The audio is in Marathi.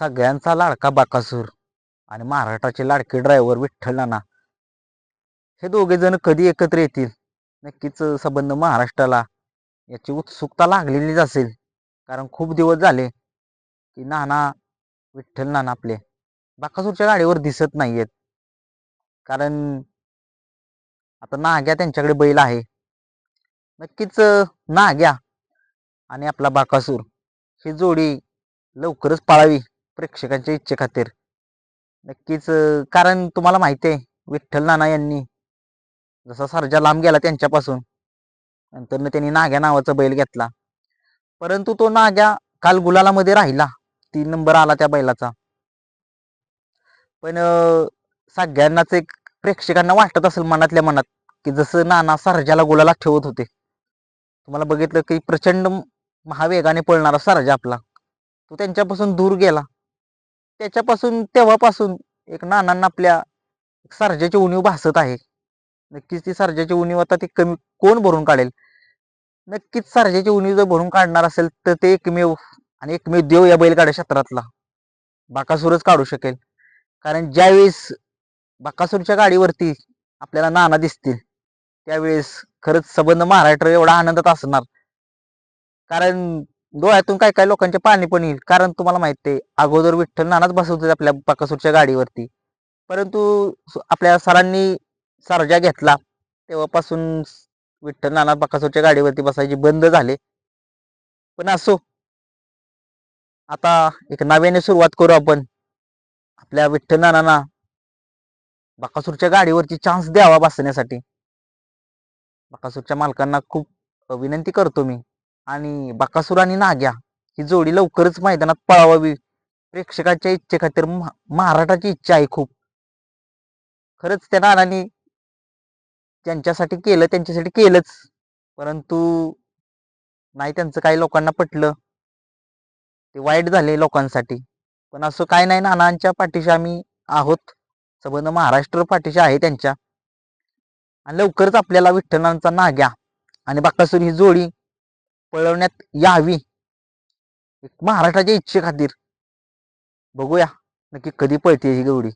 सगळ्यांचा लाडका बाकासूर आणि महाराष्ट्राचे लाडके ड्रायव्हर विठ्ठल नाना. हे दोघे जण कधी एकत्र येतील? नक्कीच संबंध महाराष्ट्राला याची उत्सुकता लागलेलीच असेल. कारण खूप दिवस झाले की नाना विठ्ठल नाना आपले बाकासूरच्या गाडीवर दिसत नाही आहेत कारण आता नाग्या त्यांच्याकडे बैल आहे. नक्कीच नाग्या आणि आपला बाकासूर ही जोडी लवकरच पाळावी. प्रेक्षकांच्या इच्छेखातीर. नक्कीच कारण तुम्हाला माहिती आहे विठ्ठल नाना यांनी जसा सरजा लांब गेला त्यांच्यापासून नंतर त्यांनी नाग्या नावाचा बैल घेतला. परंतु तो नाग्या काल गुलालामध्ये राहिला तीन नंबर आला त्या बैलाचा. पण सगळ्यांनाच एक प्रेक्षकांना वाटत असेल मनातल्या मनात की जसं नाना सरजाला गुलाला ठेवत होते. तुम्हाला बघितलं की प्रचंड महावेगाने पळणारा सरजा आपला तो त्यांच्यापासून दूर गेला. त्याच्यापासून तेव्हापासून एक नानांना आपल्या सर्जाची उणीव भासत आहे. नक्कीच ती सर्जाची उणीव आता ती कमी कोण भरून काढेल? नक्कीच सर्जाची उणीव जर भरून काढणार असेल तर ते एकमेव आणि एकमेव देव या बैलगाड्या क्षेत्रातला बाकासूरच काढू शकेल. कारण ज्यावेळेस बाकासूरच्या गाडीवरती आपल्याला नाना दिसतील त्यावेळेस खरंच संबंध महाराष्ट्र एवढा आनंदात असणार. कारण डोळ्यातून काय काय लोकांचे पाणी पण येईल. कारण तुम्हाला माहिती आहे अगोदर विठ्ठल नानाच बसवते आपल्या बाकासूरच्या गाडीवरती. परंतु आपल्या सरांनी सर्जा घेतला तेव्हापासून विठ्ठल नाना बाकासूरच्या गाडीवरती बसायची बंद झाले. पण असो. आता एक नव्याने सुरुवात करू आपण. आपल्या विठ्ठल नानांना बाकासूरच्या गाडीवरची चान्स द्यावा बसण्यासाठी. बाकासूरच्या मालकांना खूप विनंती करतो मी. आणि बाकासूर आणि नाग्या. ही जोडी लवकरच मैदानात पळावावी. प्रेक्षकाच्या इच्छेखातीर महाराष्ट्राची इच्छा आहे खूप. खरंच त्या नानांनी त्यांच्यासाठी केलं त्यांच्यासाठी केलंच. परंतु नाही त्यांचं काही लोकांना पटलं. ते वाईट झाले लोकांसाठी. पण असं काय नाही नानांच्या पाठीशी आम्ही आहोत. संबंध महाराष्ट्र पाठीशी आहे त्यांच्या. आणि लवकरच आपल्याला विठ्ठलांचा नाग्या आणि बाकासूर ही जोडी पळवण्यात यावी. महाराष्ट्राच्या महाराष्ट्राच्या इच्छेखातीर. बघूया नक्की कधी पळते ही गवडी